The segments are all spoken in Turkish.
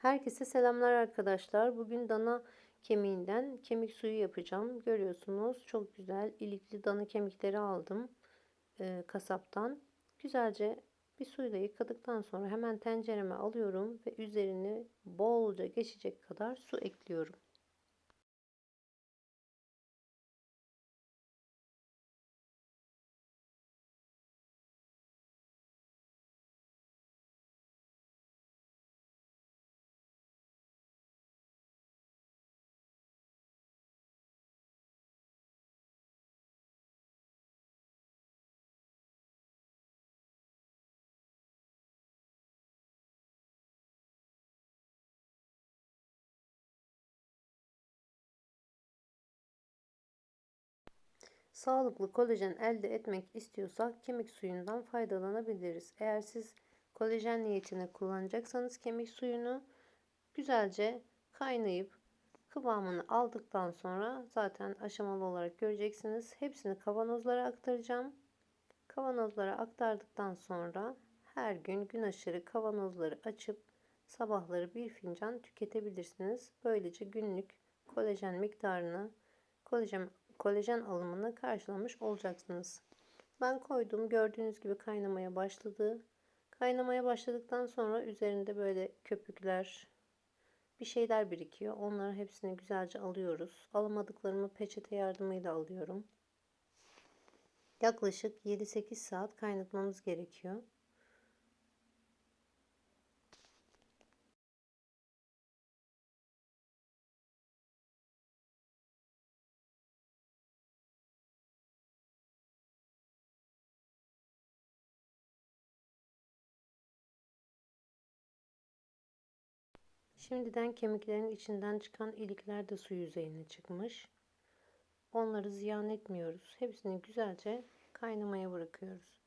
Herkese selamlar arkadaşlar. Bugün dana kemiğinden kemik suyu yapacağım. Görüyorsunuz çok güzel ilikli dana kemikleri aldım e, kasaptan. Güzelce bir suyla yıkadıktan sonra hemen tencereme alıyorum ve üzerine bolca geçecek kadar su ekliyorum. Sağlıklı kolajen elde etmek istiyorsak kemik suyundan faydalanabiliriz. Eğer siz kolajen niyetine kullanacaksanız kemik suyunu güzelce kaynayıp kıvamını aldıktan sonra zaten aşamalı olarak göreceksiniz. Hepsini kavanozlara aktaracağım. Kavanozlara aktardıktan sonra her gün gün aşırı kavanozları açıp sabahları bir fincan tüketebilirsiniz. Böylece günlük kolajen miktarını, kolajen kolajen alımını karşılamış olacaksınız. Ben koydum. Gördüğünüz gibi kaynamaya başladı. Kaynamaya başladıktan sonra üzerinde böyle köpükler, bir şeyler birikiyor. Onların hepsini güzelce alıyoruz. Alamadıklarımı peçete yardımıyla alıyorum. Yaklaşık 7-8 saat kaynatmamız gerekiyor. Şimdiden kemiklerin içinden çıkan ilikler de su yüzeyine çıkmış. Onları ziyan etmiyoruz. Hepsini güzelce kaynamaya bırakıyoruz.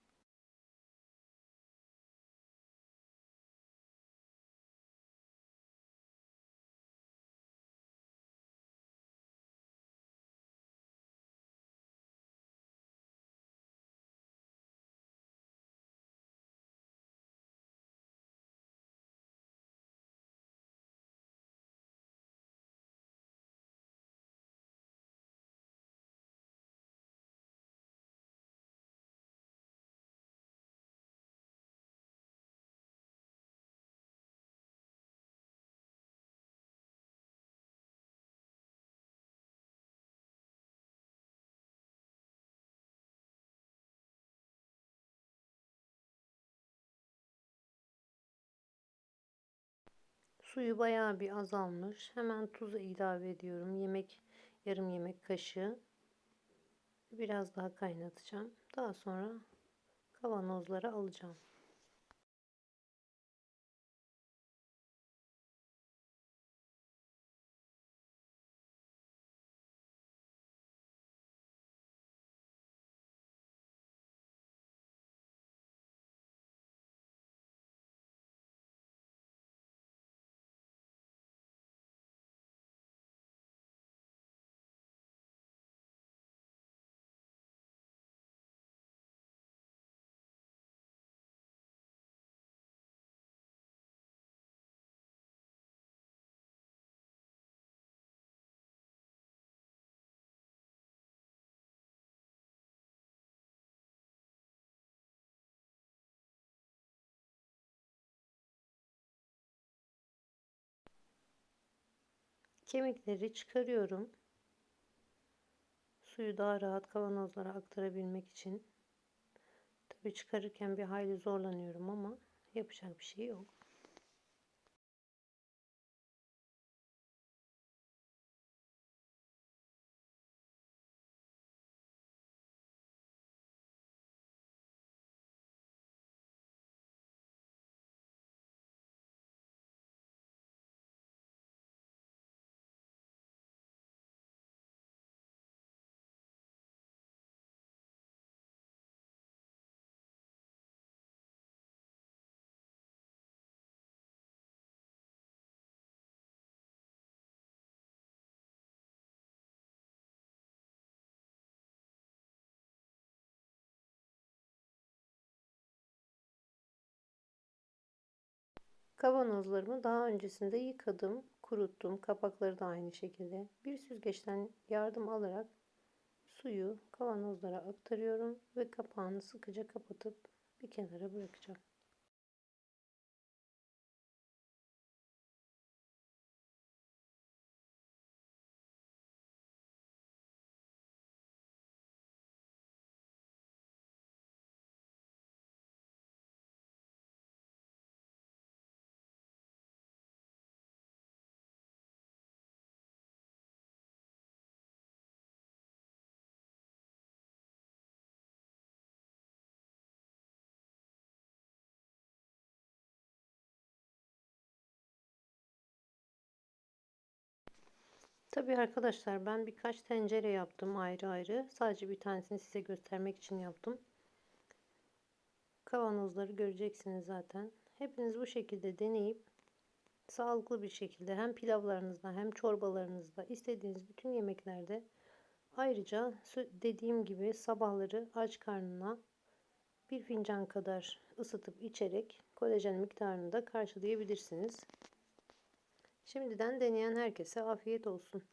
Suyu bayağı bir azalmış. Hemen tuzu ilave ediyorum. Yemek yarım yemek kaşığı. Biraz daha kaynatacağım. Daha sonra kavanozlara alacağım. Kemikleri çıkarıyorum. Suyu daha rahat kavanozlara aktarabilmek için. Tabi çıkarırken bir hayli zorlanıyorum ama yapacak bir şey yok. Kavanozlarımı daha öncesinde yıkadım, kuruttum. Kapakları da aynı şekilde. Bir süzgeçten yardım alarak suyu kavanozlara aktarıyorum ve kapağını sıkıca kapatıp bir kenara bırakacağım. Tabii arkadaşlar ben birkaç tencere yaptım ayrı ayrı. Sadece bir tanesini size göstermek için yaptım. Kavanozları göreceksiniz zaten. Hepiniz bu şekilde deneyip sağlıklı bir şekilde hem pilavlarınızda hem çorbalarınızda istediğiniz bütün yemeklerde ayrıca dediğim gibi sabahları aç karnına bir fincan kadar ısıtıp içerek kolajen miktarını da karşılayabilirsiniz. Şimdiden deneyen herkese afiyet olsun.